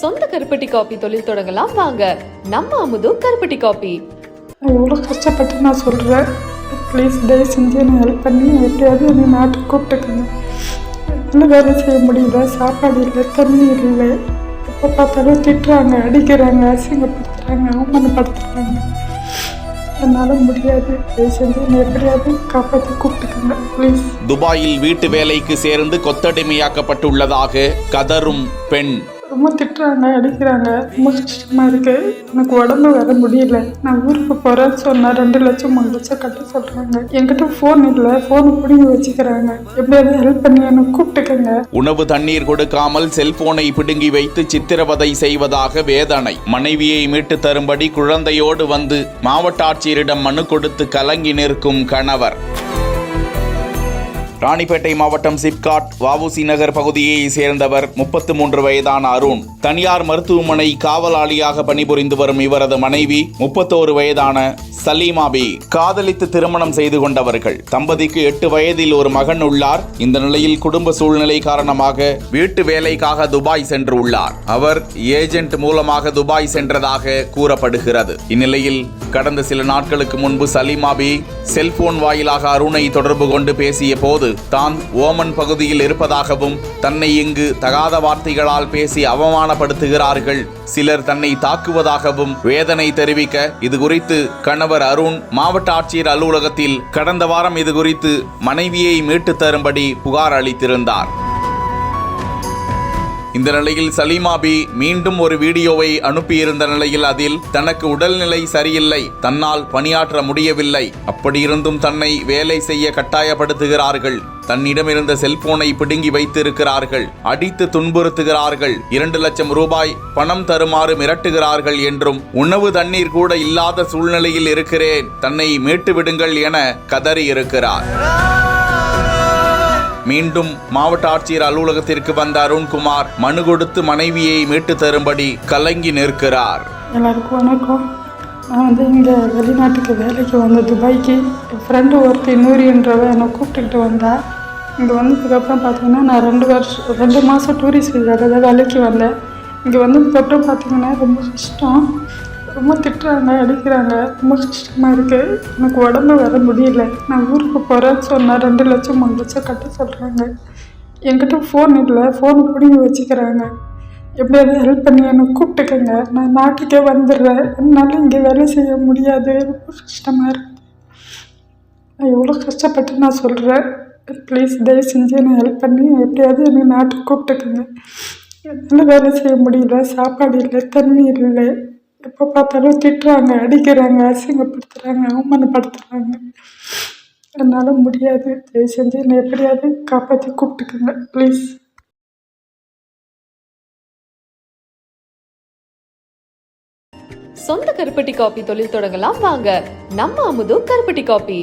சொந்த கருப்பட்டி காப்பி தொழில் தொடங்கலாம். வாங்க நம்ம அமுது கருப்பட்டி காப்பி நான் எவ்வளோ கஷ்டப்பட்டு நான் சொல்கிறேன் ப்ளீஸ் தயவு செஞ்சு என்னை ஹெல்ப் பண்ணி எப்படியாவது என்னை நாட்டுக்கு கூப்பிட்டுக்கோங்க. என்னால் வேலை செய்ய முடியல? சாப்பாடு இல்லை தண்ணீர் இல்லை. எப்போ பார்த்தாலும் திட்டுறாங்க அடிக்கிறாங்க அசிங்கப்படுத்துகிறாங்க அவமானப்படுத்துகிறாங்க என்னால் முடியாது. தயவு செஞ்சு என்னை எப்படியாவது காப்பாற்றி கூப்பிட்டுக்கோங்க ப்ளீஸ் துபாயில் வீட்டு வேலைக்கு சேர்ந்து கொத்தடிமையாக்கப்பட்டுள்ளதாக கதரும் பெண். ரொம்ப திட்டுறாங்க அடிக்கிறாங்க. ரொம்ப கஷ்டமாக இருக்குது எனக்கு உடம்பு வர முடியல. நான் ஊருக்கு போகிறேன்னு சொன்னால் ரெண்டு லட்சம் மூணு லட்சம் கட்ட சொல்கிறாங்க என்கிட்ட ஃபோன் இல்லை. ஃபோன் பிடிங்கி வச்சுக்கிறாங்க. எப்படியாவது ஹெல்ப் பண்ணி எனக்கு கூப்பிட்டுக்கோங்க. உணவு தண்ணீர் கொடுக்காமல் செல்போனை பிடுங்கி வைத்து சித்திரவதை செய்வதாக வேதனை. மனைவியை மீட்டு தரும்படி குழந்தையோடு வந்து மாவட்ட ஆட்சியரிடம் மனு கொடுத்து கலங்கி நிற்கும் கணவர். ராணிப்பேட்டை மாவட்டம் சிப்காட் வவுசி நகர் பகுதியை சேர்ந்தவர் முப்பத்து மூன்று வயதான அருண். தனியார் மருத்துவமனை காவலாளியாக பணிபுரிந்து வரும் இவரது மனைவி முப்பத்தோரு வயதான சலீமாபி காதலித்து திருமணம் செய்து கொண்டவர்கள். தம்பதிக்கு எட்டு வயதில் ஒரு மகன் உள்ளார். இந்த நிலையில் குடும்ப சூழ்நிலை காரணமாக வீட்டு வேலைக்காக துபாய் சென்று உள்ளார். அவர் ஏஜென்ட் மூலமாக துபாய் சென்றதாக கூறப்படுகிறது. இந்நிலையில் கடந்த சில நாட்களுக்கு முன்பு சலீமாபி செல்போன் வாயிலாக அருணை தொடர்பு கொண்டு பேசிய போது தான் ஓமன் பகுதியில் இருப்பதாகவும் தன்னை இங்கு தகாத வார்த்தைகளால் பேசி அவமானப்படுத்துகிறார்கள். சிலர் தன்னை தாக்குவதாகவும் வேதனை தெரிவிக்க இது குறித்து கணவர் அருண் மாவட்ட ஆட்சியர் அலுவலகத்தில் கடந்த வாரம் இது குறித்து மனைவியை மீட்டுத் தரும்படி புகார் அளித்திருந்தார். இந்த நிலையில் சலீமாபி மீண்டும் ஒரு வீடியோவை அனுப்பியிருந்த நிலையில் அதில் தனக்கு உடல்நிலை சரியில்லை தன்னால் பணியாற்ற முடியவில்லை. அப்படியிருந்தும் தன்னை வேலை செய்ய கட்டாயப்படுத்துகிறார்கள். தன்னிடமிருந்த செல்போனை பிடுங்கி வைத்திருக்கிறார்கள். அடித்து துன்புறுத்துகிறார்கள். இரண்டு லட்சம் ரூபாய் பணம் தருமாறு மிரட்டுகிறார்கள் என்றும் உணவு தண்ணீர் கூட இல்லாத சூழ்நிலையில் இருக்கிறேன். தன்னை மீட்டு விடுங்கள் என கதறியிருக்கிறார். மீண்டும் மாவட்ட ஆட்சியர் அலுவலகத்திற்கு வந்த அருண்குமார் மனு கொடுத்து மனைவியை மீட்டு தரும்படி கலங்கி நிற்கிறார். எல்லாருக்கும் வணக்கம். நான் வந்து இங்கே வெளிநாட்டுக்கு வேலைக்கு வந்த துபாய்க்கு என் ஃப்ரெண்டு ஒருத்தி நூறின்றவ என்னை கூப்பிட்டுக்கிட்டு வந்தா. இங்கே வந்ததுக்கப்புறம் பார்த்தீங்கன்னா நான் ரெண்டு வருஷம் ரெண்டு மாதம் டூரிஸ்ட் விசாவில் வேலைக்கு வந்தேன். இங்கே வந்ததுக்கப்புறம் பார்த்தீங்கன்னா ரொம்ப கஷ்டம். ரொம்ப திட்டுறாங்க அடிக்கிறாங்க. ரொம்ப கஷ்டமாக இருக்குது எனக்கு உடம்பு வர முடியல. நான் ஊருக்கு போகிறேன்னு சொன்னால் ரெண்டு லட்சம் மூணு லட்சம் கட்ட சொல்கிறாங்க என்கிட்ட ஃபோன் இல்லை. ஃபோன் பிடிங்கி வச்சுக்கிறாங்க. எப்படியாவது ஹெல்ப் பண்ணி என்னை கூப்பிட்டுக்கங்க. நான் நாட்டுக்கே வந்துடுறேன். என்னால் இங்கே வேலை செய்ய முடியாது. ரொம்ப கஷ்டமாக இருக்கு. நான் எவ்வளோ கஷ்டப்பட்டு நான் சொல்கிறேன் ப்ளீஸ் தயவு செஞ்சு என்னை ஹெல்ப் பண்ணி எப்படியாவது என்னை நாட்டுக்கு கூப்பிட்டுக்கோங்க. என்னால் வேலை செய்ய முடியல. சாப்பாடு இல்லை தண்ணி இல்லை. எப்போ பார்த்தாலும் திட்டுறாங்க அடிக்கிறாங்க அசிங்கப்படுத்துகிறாங்க அவமானப்படுத்துகிறாங்க என்னால் முடியாது. தயவு செஞ்சு என்னை எப்படியாவது காப்பாற்றி கூப்பிட்டுக்குங்க ப்ளீஸ் சொந்த கருப்பட்டி காப்பி தொழில் தொடங்கலாம் வாங்க. நம்ம அமுது கருப்பட்டி காப்பி